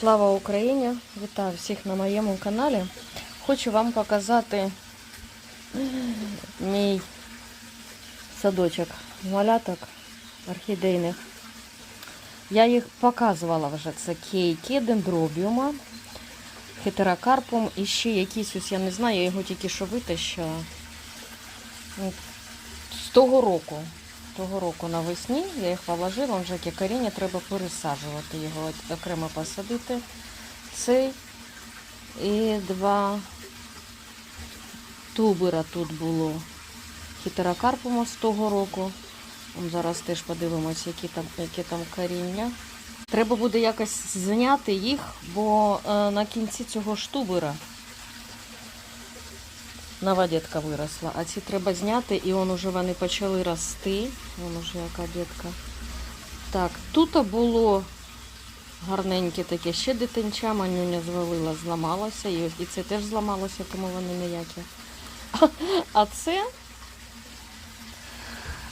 Слава Україні! Вітаю всіх на моєму каналі. Хочу вам показати мій садочок маляток орхідейних. Я їх показувала вже. Це кейки, дендробіума, хетерокарпум і ще якісь, ось я не знаю, я його тільки що витащила. Ну, З того року. Того року навесні я їх положила, вже яке коріння, треба пересаджувати його, окремо посадити. Цей і два тубера тут було хітерокарпума з того року. Зараз теж подивимося, які там, які там коріння. Треба буде якось зняти їх, бо е, на кінці цього ж тубера нова дітка виросла, а ці треба зняти, і он уже вони почали рости. Вон уже яка дітка. Так, тут було гарненьке таке, ще дитинча, манюня звалила, зламалося, і, це теж зламалося, тому вони ніякі. А це.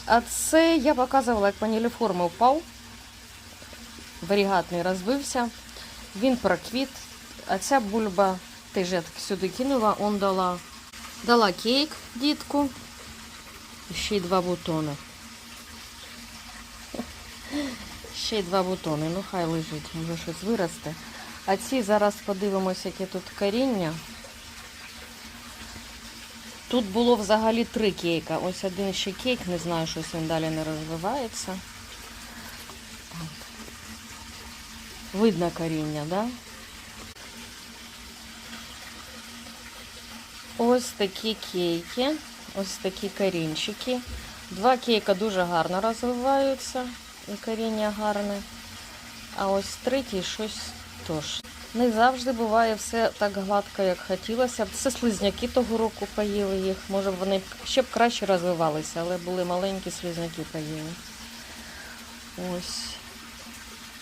А це я показувала, як паніліформи впав. Варігатний розбився. Він проквіт. А ця бульба теж я так сюди кинула, он дала Дала кейк дітку. Ще й два бутони. Ще й два бутони. Ну хай лежить, може щось виросте. А ці зараз подивимося, яке тут коріння. Тут було взагалі три кейка. Ось один ще кейк, не знаю, щось він далі не розвивається. Так. Видно коріння, так? Да? Ось такі кейки, ось такі корінчики. Два кейка дуже гарно розвиваються, і коріння гарне. А ось третій щось теж. Не завжди буває все так гладко, як хотілося. Це слизняки того року поїли їх. Може б вони ще б краще розвивалися, але були маленькі слизняки поїли. Ось.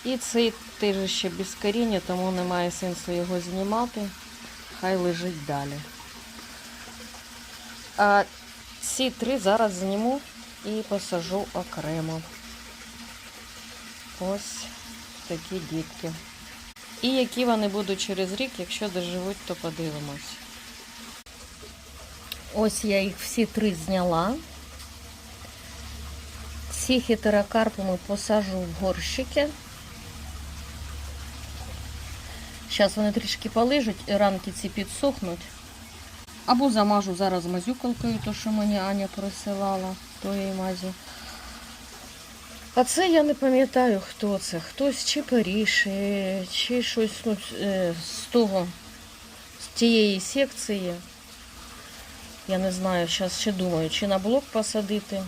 І цей теж ще без коріння, тому немає сенсу його знімати. Хай лежить далі. А ці три зараз зніму і посажу окремо. Ось такі дітки. І які вони будуть через рік, якщо доживуть, то подивимось. Ось я їх всі три зняла. Ці хетерокарпуми посажу в горщики. Зараз вони трішки полежать, і ранки ці підсохнуть. Або замажу зараз мазюкалкою, то що мені Аня присилала тої мазі. А це я не пам'ятаю, хто це. Хтось чи Паріж, е, чи щось ну, е, з того, з тієї секції. Я не знаю, зараз ще думаю, чи на блок посадити,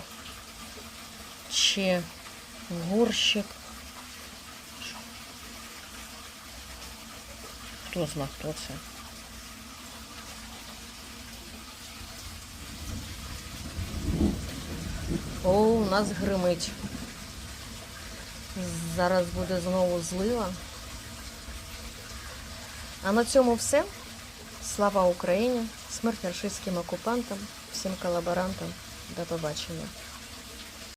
чи в горщик. Хто зна, хто це. О, у нас гримить. Зараз буде знову злива. А на цьому все. Слава Україні! Смерть рашистським окупантам, всім колаборантам. До побачення.